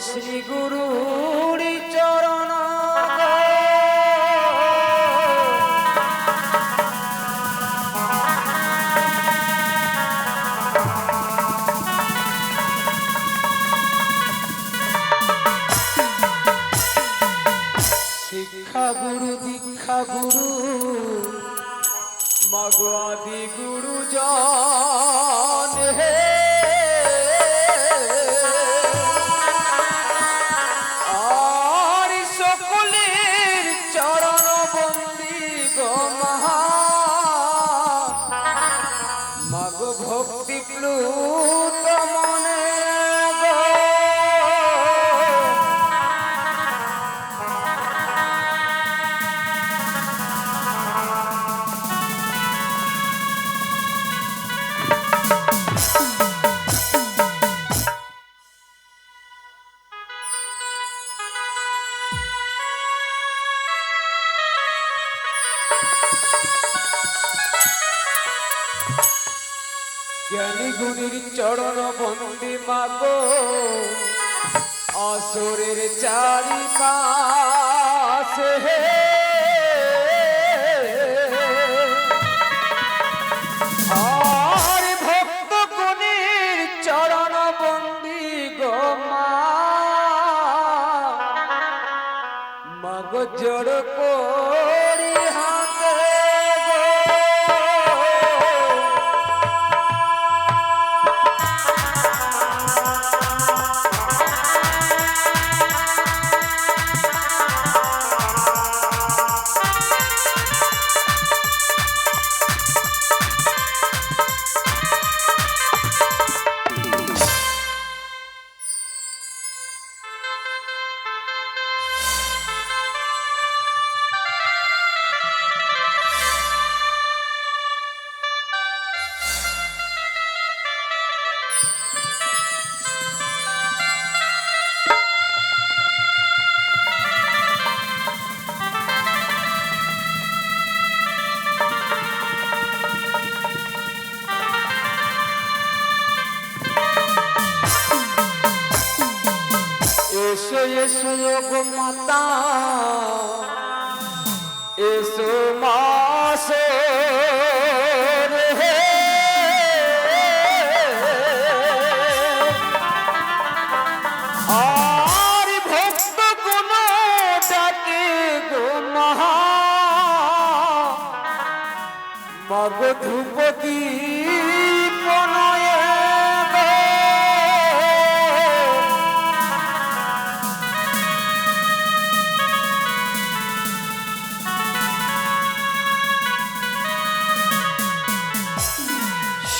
শ্রী গুরু ज्ञानी गुणी चरण बंदी माग असुर चारिपास है এসো এসো গো মাতা। এসো মাসে মগ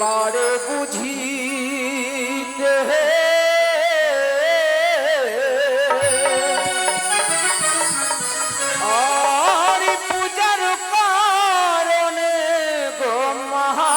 পারে বুঝিতে। আর পূজার কারণে গো মহা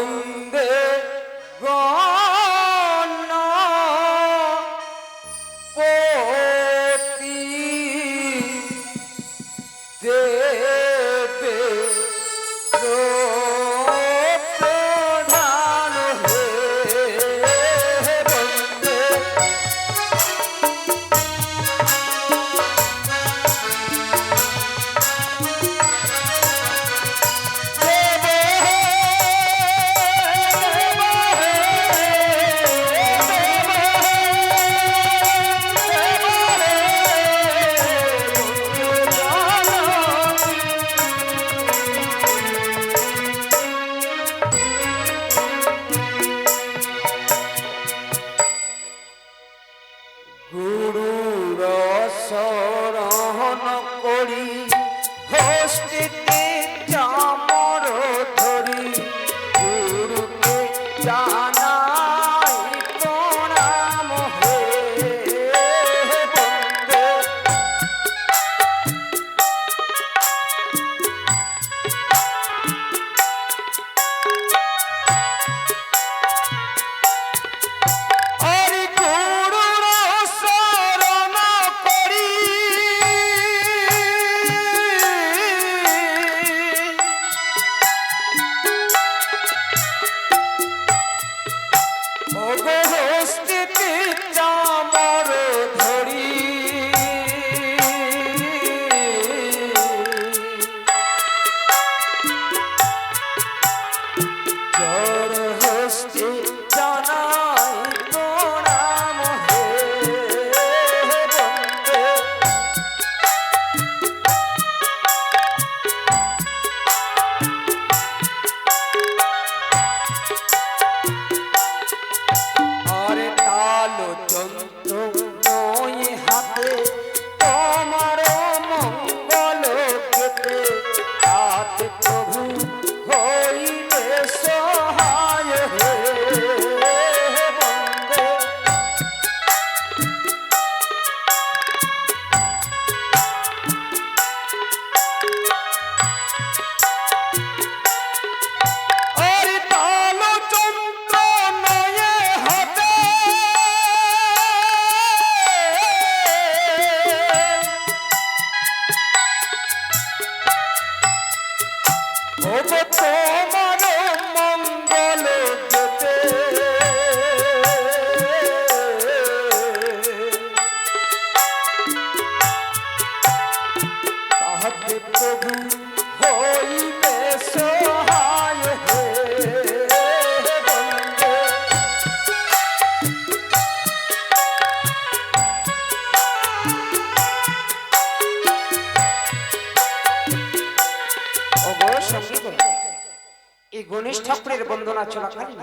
এই গণেশ ঠাকুরের বন্দনা চলাকালীন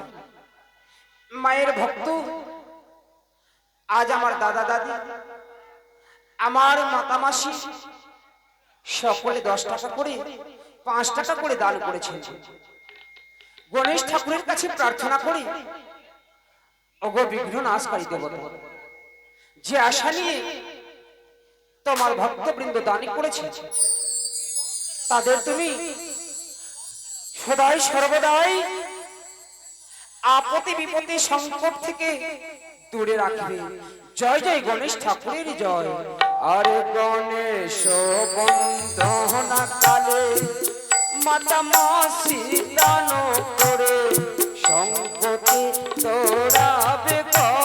মায়ের ভক্ত, আজ আমার দাদা দাদি, আমার মাতা মাসি, সকলে দশ টাকা করে, পাঁচ টাকা করে দান করেছেন। গণেশ ঠাকুরের কাছে প্রার্থনা করি, ওগো বিঘ্ন নাশ করি দেবতা। যে আশা নিয়ে তোমার ভক্তবৃন্দ দান করেছে, তাদের তুমি সদাই সর্বদাই আপত্তি বিপত্তি সংকট থেকে দূরে রাখবে। জয় জয় গণেশ ঠাকুরের জয়। আরে গণেশ বন্দনা কালে মাতা মাসি দান করে সংকটে তোরাবে গজানন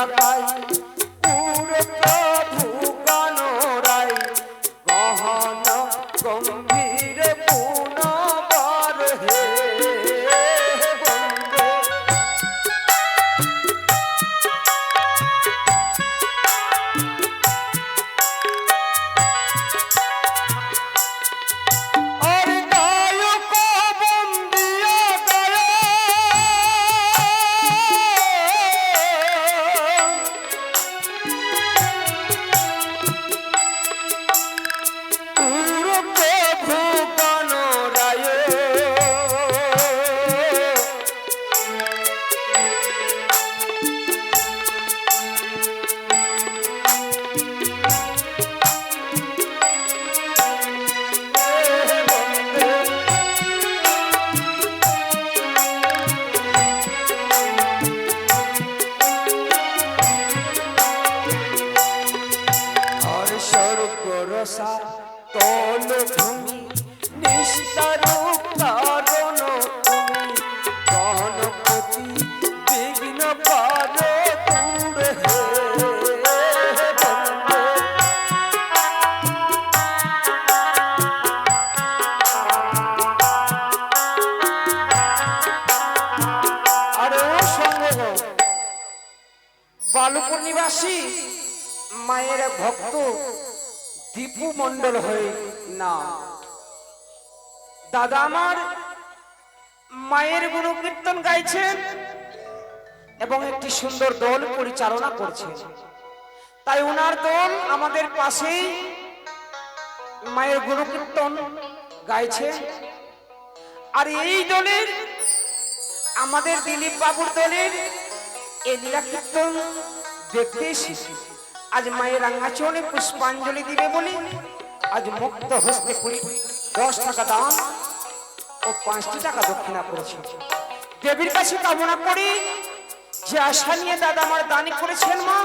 বন্দিয়া Tudo বিঘ্ন পার দূর হে বন্দে। আরে ও সঙ্গে বালুপুর নিবাসী মায়ের ভক্ত দীপু মন্ডল হয়ে না দাদা আমার মায়ের গুণকীর্তন গাইছেন এবং একটি সুন্দর দল পরিচালনা করছেন তাই ওনার দল আমাদের পাশেই মায়ের গুণকীর্তন গাইছে। আর এই দলের, আমাদের দিলীপ বাবুর দলের এই লীলা কীর্তন দেখতে এসেছি। আজ মায়ের রাঙ্গাচরণে পুষ্পাঞ্জলি দিবে বলে আজ মুক্ত হস্তে করি দশ টাকা দাম ও পাঁচটি টাকা দক্ষিণা করেছে। দেবীর কাছে কামনা করি যে আশা নিয়ে দাদা আমার দানি করেছেন মা,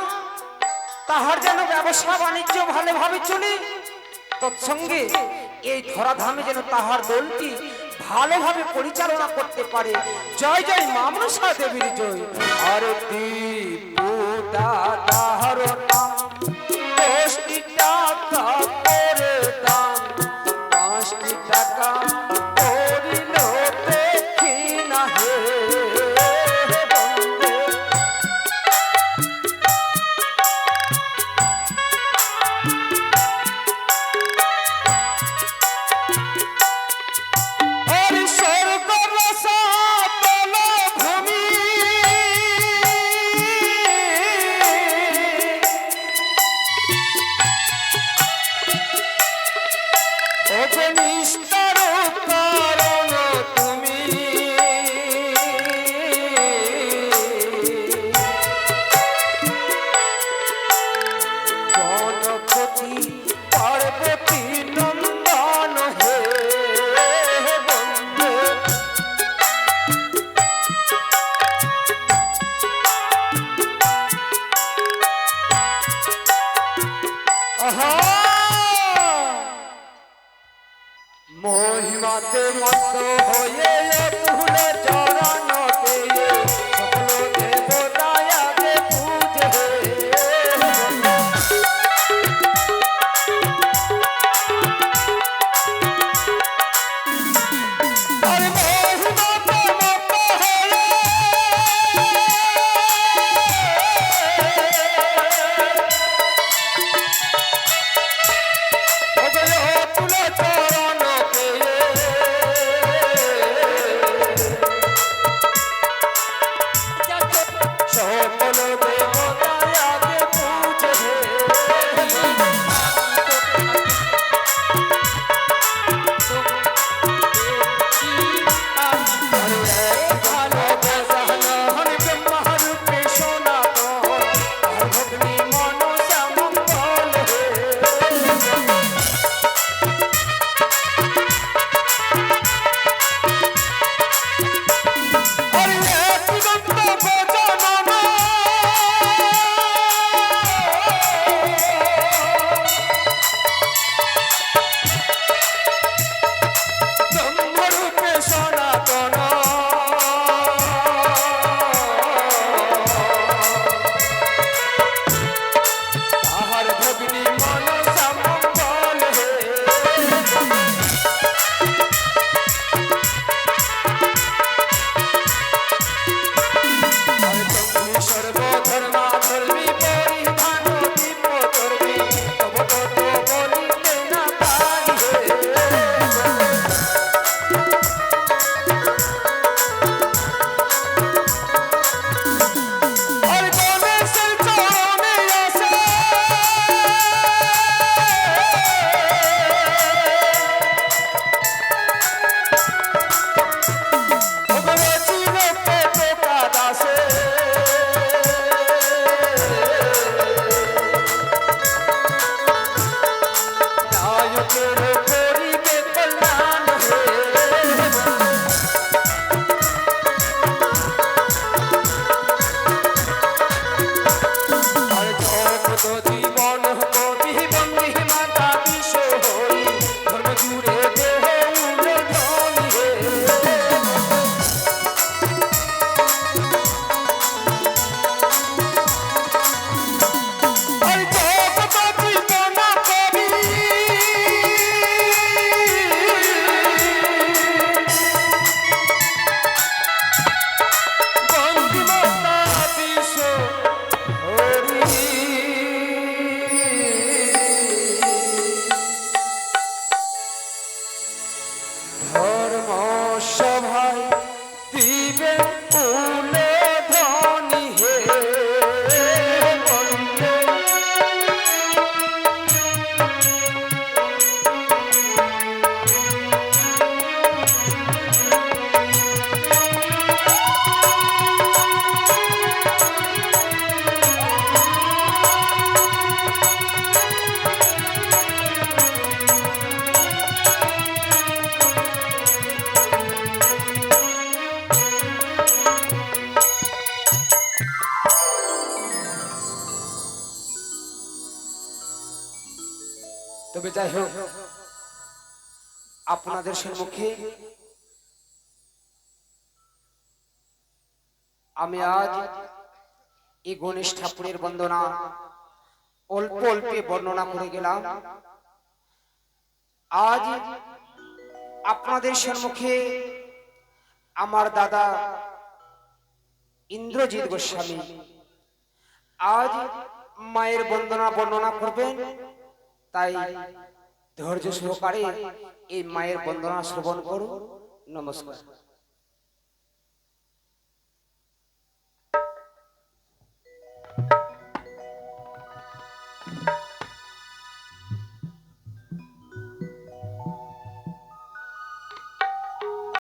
তাহার যেন ব্যবসা বাণিজ্য ভালোভাবে চলে। তৎসঙ্গে এই ধরাধামে যেন তাহার দলটি ভালোভাবে পরিচালনা করতে পারে। জয় জয় মামনসা দেবীর জয়। আরতি feliz. আদর্শের মুখে আমি আজ এই গণেশ ঠাকুরের বন্দনা অল্প অল্পে বর্ণনা করে গেলাম। আজ আপনাদের সম্মুখে আমার দাদা ইন্দ্রজিৎ গোস্বামী আজ মায়ের বন্দনা বর্ণনা করবেন, তাই ধৈর্য সহকারে এই মায়ের বন্দনা শ্রবণ করো। নমস্কার।